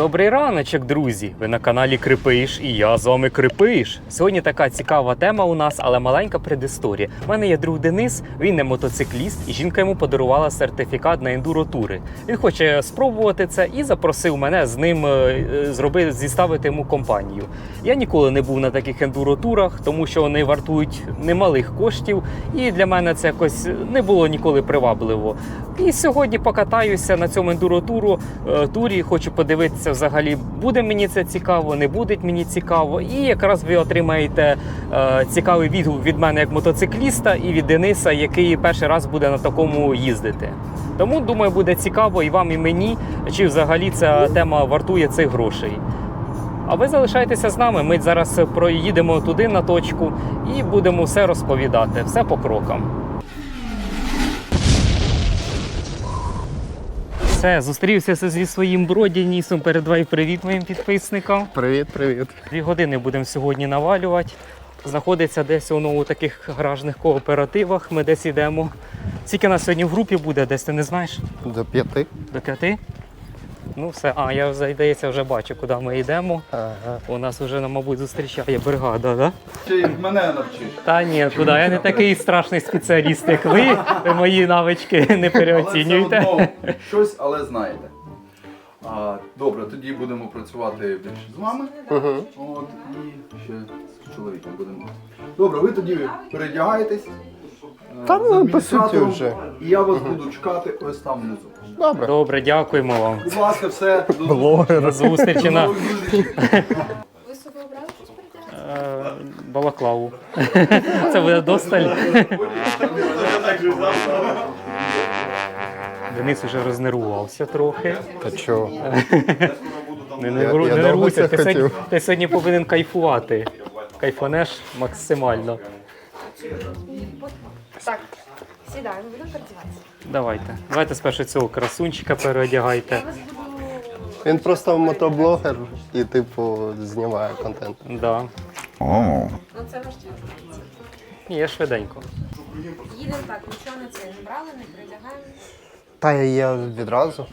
Добрий раночок, друзі! Ви на каналі Крипиш і я з вами Крипиш. Сьогодні така цікава тема у нас, але маленька предісторія. У мене є друг Денис, він не мотоцикліст, і жінка йому подарувала сертифікат на ендуротури. Він хоче спробувати це і запросив мене з ним е, е, зробити зіставити йому компанію. Я ніколи не був на таких ендуротурах, тому що вони вартують немалих коштів, і для мене це якось не було ніколи привабливо. І сьогодні покатаюся на цьому ендуротуру е, турі. Хочу подивитися взагалі, буде мені це цікаво, не буде мені цікаво. І якраз ви отримаєте е, цікавий відгук від мене як мотоцикліста і від Дениса, який перший раз буде на такому їздити. Тому думаю, буде цікаво і вам, і мені, чи взагалі ця тема вартує цих грошей. А ви залишайтеся з нами. Ми зараз проїдемо туди на точку і будемо все розповідати, все по крокам. Все, зустрівся зі своїм бродінісом. Передавай привіт моїм підписникам. Привіт, привіт. Дві години будемо сьогодні навалювати. Знаходиться десь воно у таких гаражних кооперативах. Ми десь йдемо. Скільки нас сьогодні в групі буде, десь ти не знаєш? До п'яти. До п'яти? Ну все, а я здається вже бачу, куди ми йдемо. Ага. У нас вже, мабуть, зустрічає бригада, да? Чи мене навчиш? Та ні, куди? Я не такий страшний спеціаліст, як ви. Ви мої навички не Але все переоцінюйте. одно щось, але знаєте. А, добре, тоді будемо працювати більше з вами. Угу. От, і ще з чоловіком будемо. Добре, ви тоді передягаєтесь. Та, ну, по адміністратором, суті, вже. І я вас буду чекати ось там внизу. Добре. Добре, дякуємо вам. Будь ласка, все. До Блогер. До зустрічі на. Ви собі обрали щось передягати? е, балаклаву. Це буде досталь. Денис уже рознервувався трохи. Та чого? Не, не, Я- я не довго нервуйся, це ти сьогодні, хотів. ти сьогодні повинен кайфувати. Кайфанеш максимально. Так, сідаємо, будемо передягатися. Давайте. Давайте спершу цього красунчика переодягайте. Він просто мотоблогер і, типу, знімає контент. Да. Ну це ваш час. Ні, я швиденько. Їдемо так, нічого не це не брали, не передягаємо. Та я- я відразу.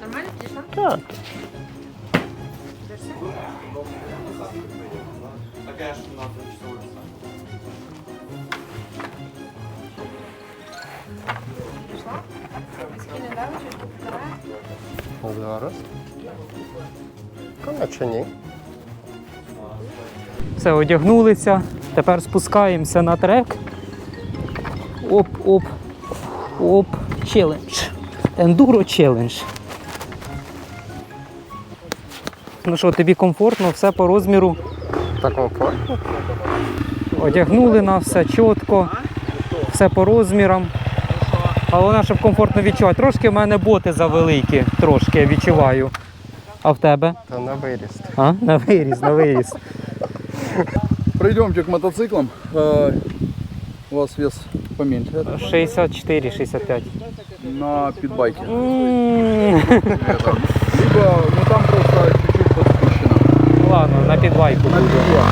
Нормально підійшла? Так. Пішла? Дали, щось тут давай. Зараз. Коротше, ні. Все, одягнулися. Тепер спускаємося на трек. Оп, оп, оп, челендж. Ендуро челендж. Ну що, тобі комфортно, все по розміру. Так комфортно. Одягнули на все чітко, все по розмірам. Головне, щоб комфортно відчувати. Трошки в мене боти завеликі, трошки я відчуваю. А в тебе? Та на виріст. А? На виріс, на виріс. Пройдемте к мотоциклам. Е, У вас вес поменьше. это, 64-65. На. М, Это. Либо, ну там просто Ладно, на підвайку пиво.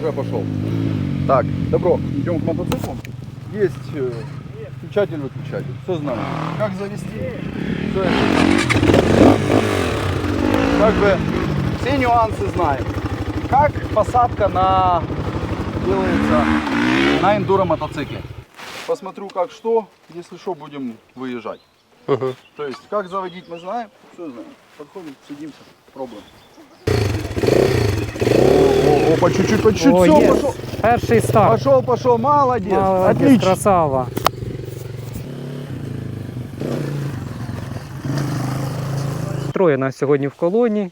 Уже пошел. Так, добро, идем к мотоциклу. Есть э, включатель-выключатель. Все знаем. Как завести? Все это. Как бы все нюансы знаем. Как посадка на делается на эндуро мотоцикле. Посмотрю как что, если что будем выезжать. Угу. То есть как заводить мы знаем, все знаем. Подходим, садимся, пробуем. О, о, чуть-чуть, по чуть-чуть, О, все, є. пошел. Перший старт. Пошел, пошел, молодец, Молодець, отлично. красава. Троє нас сьогодні в колоні.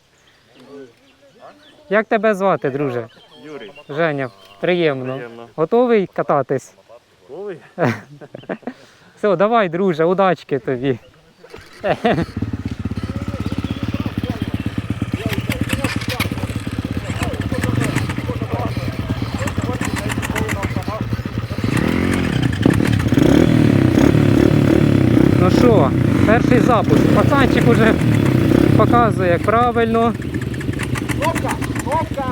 Як тебе звати, друже? Юрій, Женя, приємно. Приємно. Готовий кататись? Готовий? Все, давай, друже, удачки тобі. Перший запуск. Пацанчик уже показує як правильно. Кнопка! Кнопка!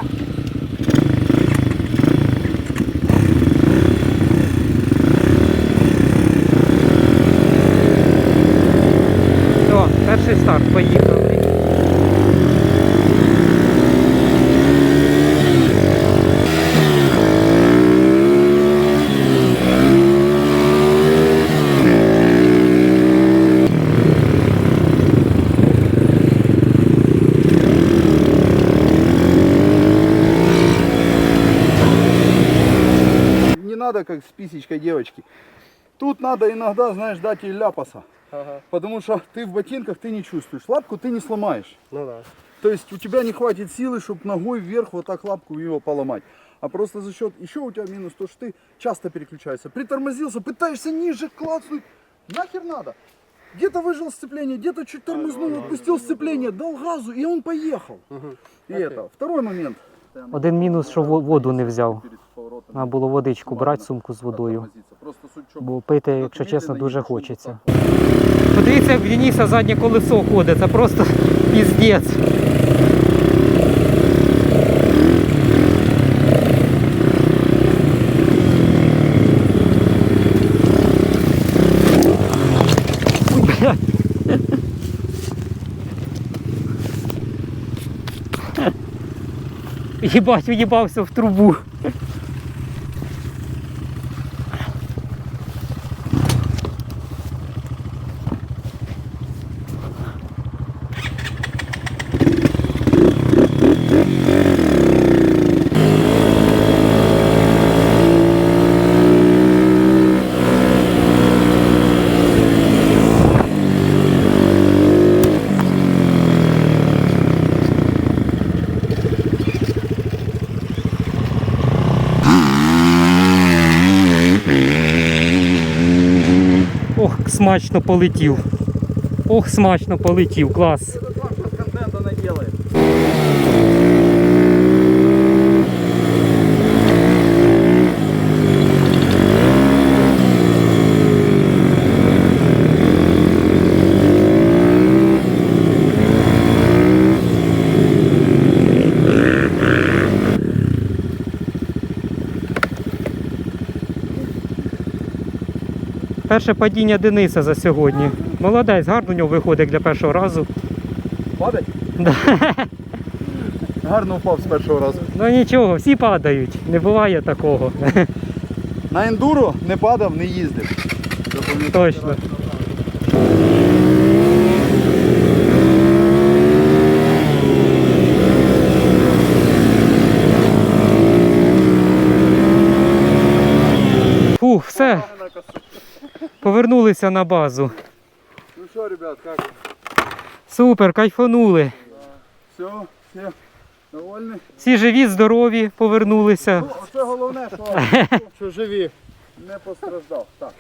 Все, перший старт, поїхав. Как с писечкой девочки. Тут надо иногда, знаешь, дать ей ляпаса. Ага. Потому что ты в ботинках ты не чувствуешь. Лапку ты не сломаешь. Ну да. То есть у тебя не хватит силы, чтобы ногой вверх вот так лапку его поломать. А просто за счет, еще у тебя минус, то что ты часто переключаешься. Притормозился, пытаешься ниже клацнуть. Нахер надо. Где-то выжил сцепление, где-то чуть тормознул, отпустил сцепление, дал газу, и он поехал. И это. Второй момент. Один мінус, що воду не взяв. Треба було водичку брати, сумку з водою. Бо пити, якщо чесно, дуже хочеться. Подивіться, як в Дениса заднє колесо ходить, це просто піздець. Єбать, уїбався в трубу. Ох, смачно полетів. Ох, смачно полетів, клас. Перше падіння Дениса за сьогодні. Молодець, гарно у нього виходить для першого разу. Падать? Да. Гарно впав з першого разу. Ну нічого, всі падають, не буває такого. На ендуро не падав, не їздив. Точно. Фух, все, повернулися на базу. Ну що, ребят, как? Супер, кайфанули. Все, все довольні? Всі живі, здорові, повернулися. Ну, це головне, що, Що живі? не постраждав. Так.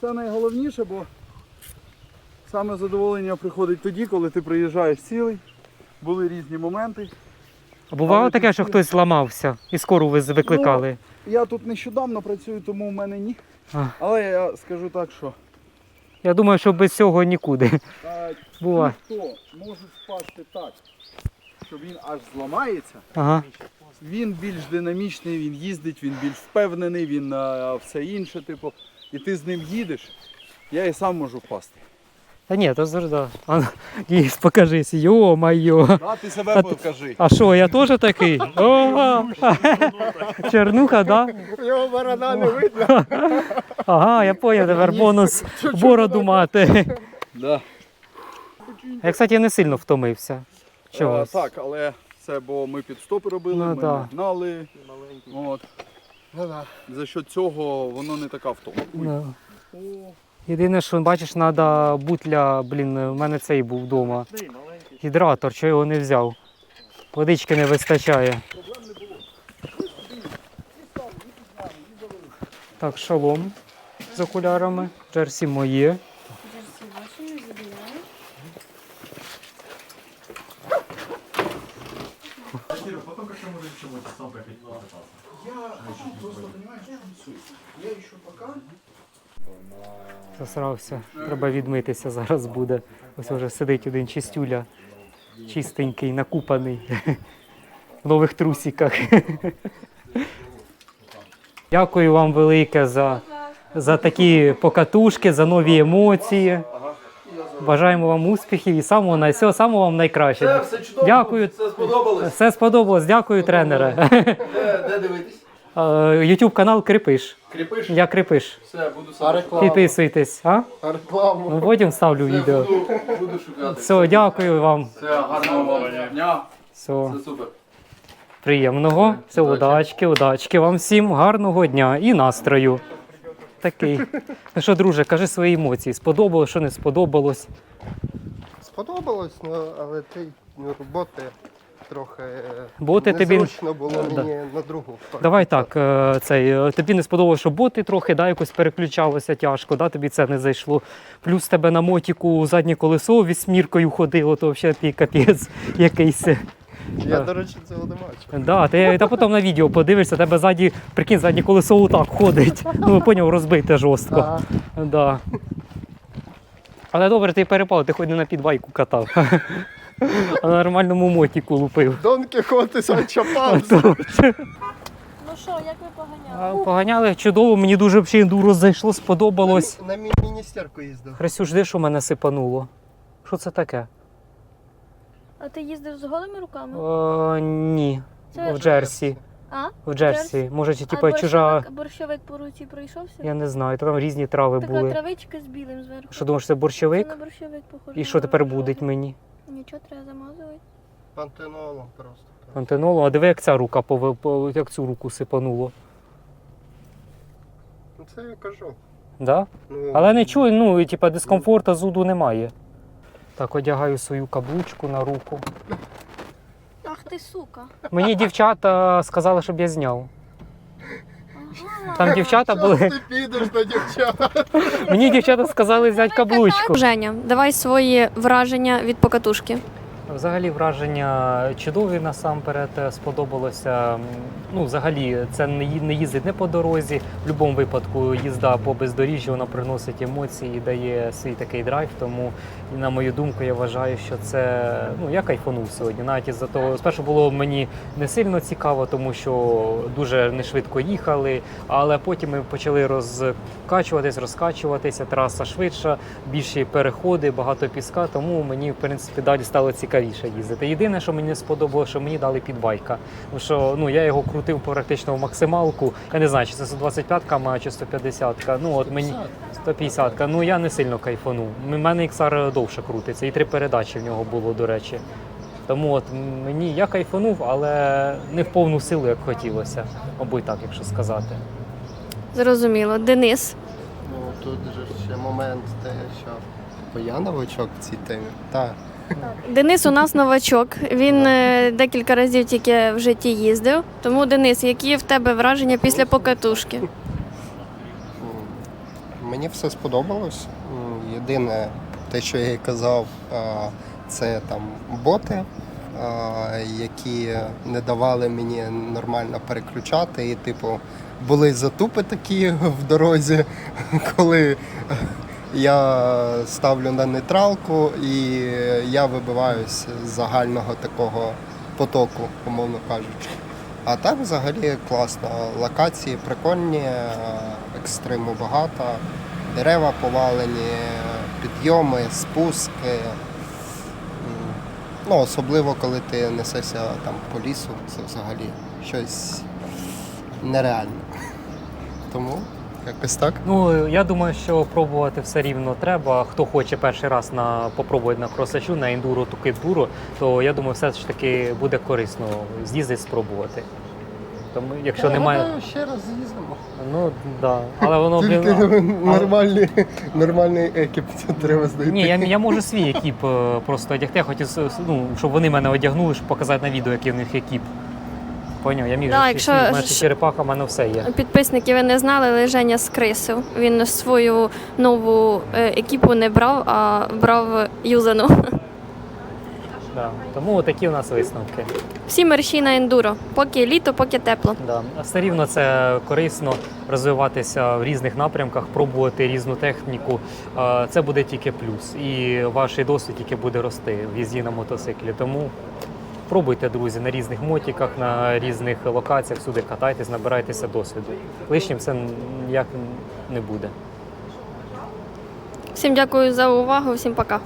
Це найголовніше, бо саме задоволення приходить тоді, коли ти приїжджаєш цілий. Були різні моменти. А бувало Але таке, що хтось зламався і скору ви викликали. Я тут нещодавно працюю, тому в мене ні. А. Але я скажу так, що Я думаю, що без цього нікуди. е, ті, може впасти так, що він аж зламається, Ага. він більш динамічний, він їздить, він більш впевнений, він е, все інше, типу, і ти з ним їдеш, я і сам можу впасти. Та ні, то завжди. А, Діс, покажись, йо-майо. А ти себе А- покажи. А що, я теж такий? О, Чернуха, да? Його борода не видно. Ага, я поняв, тепер бонус бороду мати. Да. Я, кстати, не сильно втомився. Е, Чогось. так, але це бо ми підстопи робили, Ну, ми да. гнали. От. Ну да. За що цього воно не така втома. Да. О, Єдине, що бачиш, треба бутля, блін, в мене цей був вдома. Гідратор, що його не взяв. Водички не вистачає. Так, шалом з окулярами. Джерсі моє. Джерсі ваші не забігає. я ще пока Засрався. Треба відмитися зараз буде. Ось вже сидить один чистюля. Чистенький, накупаний. В нових трусиках. Дякую вам велике за, за такі покатушки, за нові емоції. Бажаємо вам успіхів і самого най- всього самого вам найкращого. Все, все чудово. Дякую. Все сподобалось. Все сподобалось, дякую, тренере. Де, де дивитись? Ютуб канал Крипиш. Кріпиш? Я Крипиш. Все, буду А сам. реклама? Підписуйтесь, а? А рекламу? Ну потім вставлю відео. Буду, буду шукати. Все, дякую вам. Все, гарного вам дня. Все, Все супер. приємного. Все, Удачі. удачки, удачки вам всім, гарного дня і настрою. Такий. Ну що, друже, кажи свої емоції. Сподобалось, що не сподобалось. Сподобалось, ну, але ти ну, роботи трохи е, Боти тобі- було Да. мені на другу. Давай так, е, цей, е, тобі не сподобалося, що боти трохи да, якось переключалося тяжко, да, тобі це не зайшло. Плюс тебе на мотіку заднє колесо вісьміркою ходило, то взагалі ти капець якийсь. Я, до речі, цього не бачив. Да, ти та потім на відео подивишся, тебе ззаді, прикинь, заднє колесо отак ходить. Ну, поняв, розбите жорстко. Ага. Да. Але добре, ти перепав, ти хоч не на підбайку катав. А на нормальному мотіку лупив. Дон Кіхоти Санчо Панса. Ну що, як ви поганяли? а, Поганяли чудово, мені дуже взагалі ендуро зайшло, сподобалось. На мі- міністерку їздив. Хрестю, жди, що мене сипануло. Що це таке? А ти їздив з голими руками? О, ні. Це- В Джерсі. А? В Джерсі. Може, чи, а чужа. борщовик, борщовик по руці пройшовся? Я не знаю, там різні трави Така були. травичка з білим зверху. Що думаєш, це Це борщовик? на борщовик похоже. І що тепер буде мені? Нічого треба замазувати. Пантенолом просто. Антенолу, а диви, як ця рука пове- по- як цю руку сипануло. Ну це я кажу. Да? Ну, Але не чую, ну, і, типа, дискомфорту зуду немає. Так, одягаю свою каблучку на руку. Ах ти сука. Мені дівчата сказали, щоб я зняв. Там дівчата були. ти підеш на дівчат. Мені дівчата сказали взяти каблучку. Женя, давай свої враження від покатушки. Взагалі враження чудові насамперед сподобалося. Ну, взагалі, це не їздить не по дорозі. В будь-якому випадку їзда по бездоріжжю вона приносить емоції і дає свій такий драйв. Тому, на мою думку, я вважаю, що це ну я кайфанув сьогодні. Навіть із-за того, спершу було мені не сильно цікаво, тому що дуже не швидко їхали. Але потім ми почали розкачуватись, розкачуватися. Траса швидша, більші переходи, багато піска. Тому мені в принципі далі стало цікавіше їздити. Єдине, що мені сподобалося, що мені дали підбайка. Тому що ну я його крутив практично в максималку. Я не знаю, чи це 125-ка має, чи 150-ка. Ну от мені 150-ка. Ну я не сильно кайфанув. У мене XR довше крутиться, і три передачі в нього було, до речі. Тому от мені я кайфанув, але не в повну силу, як хотілося. Мабуть, так, якщо сказати. Зрозуміло. Денис. Ну тут же ще момент, те, що я новачок в цій темі. Так. Денис у нас новачок. Він е, декілька разів тільки в житті їздив. Тому, Денис, які в тебе враження після покатушки? Мені все сподобалось. Єдине, те, що я казав, це там боти, які не давали мені нормально переключати. І, типу, були затупи такі в дорозі, коли я ставлю на нейтралку і я вибиваюсь з загального такого потоку, умовно кажучи. А так взагалі класно. Локації прикольні, е, екстриму багато, дерева повалені, підйоми, спуски. Ну, особливо, коли ти несешся там по лісу, це взагалі щось нереальне. Тому якось так. Ну я думаю, що пробувати все рівно треба. Хто хоче перший раз на попробувати на кросачу, на ендуро, тукендуро, то я думаю, все ж таки буде корисно з'їздити, спробувати. Тому, якщо немає, Гадаю, ще раз з'їздимо. ну да. Але воно блін. Тільки а- нормальний, нормальний екіп треба знайти. Ні, я, я можу свій екіп е, просто одягти. Я хотів, ну, щоб вони мене одягнули, щоб показати на відео, який в них екіп. Поняв, я міг Да, якщо свій, мене ще черепаха, в мене все є. Підписники ви не знали, але Женя скрисив. Він свою нову е, екіпу не брав, а брав юзану. Да. Тому такі у нас висновки. Всі мерщі на ендуро. Поки літо, поки тепло. Да. А Все рівно це корисно розвиватися в різних напрямках, пробувати різну техніку. Е, Це буде тільки плюс. І ваш досвід тільки буде рости в їзді на мотоциклі. Тому пробуйте, друзі, на різних мотіках, на різних локаціях, сюди катайтесь, набирайтеся досвіду. Лишнім це ніяк не буде. Всім дякую за увагу, всім пока.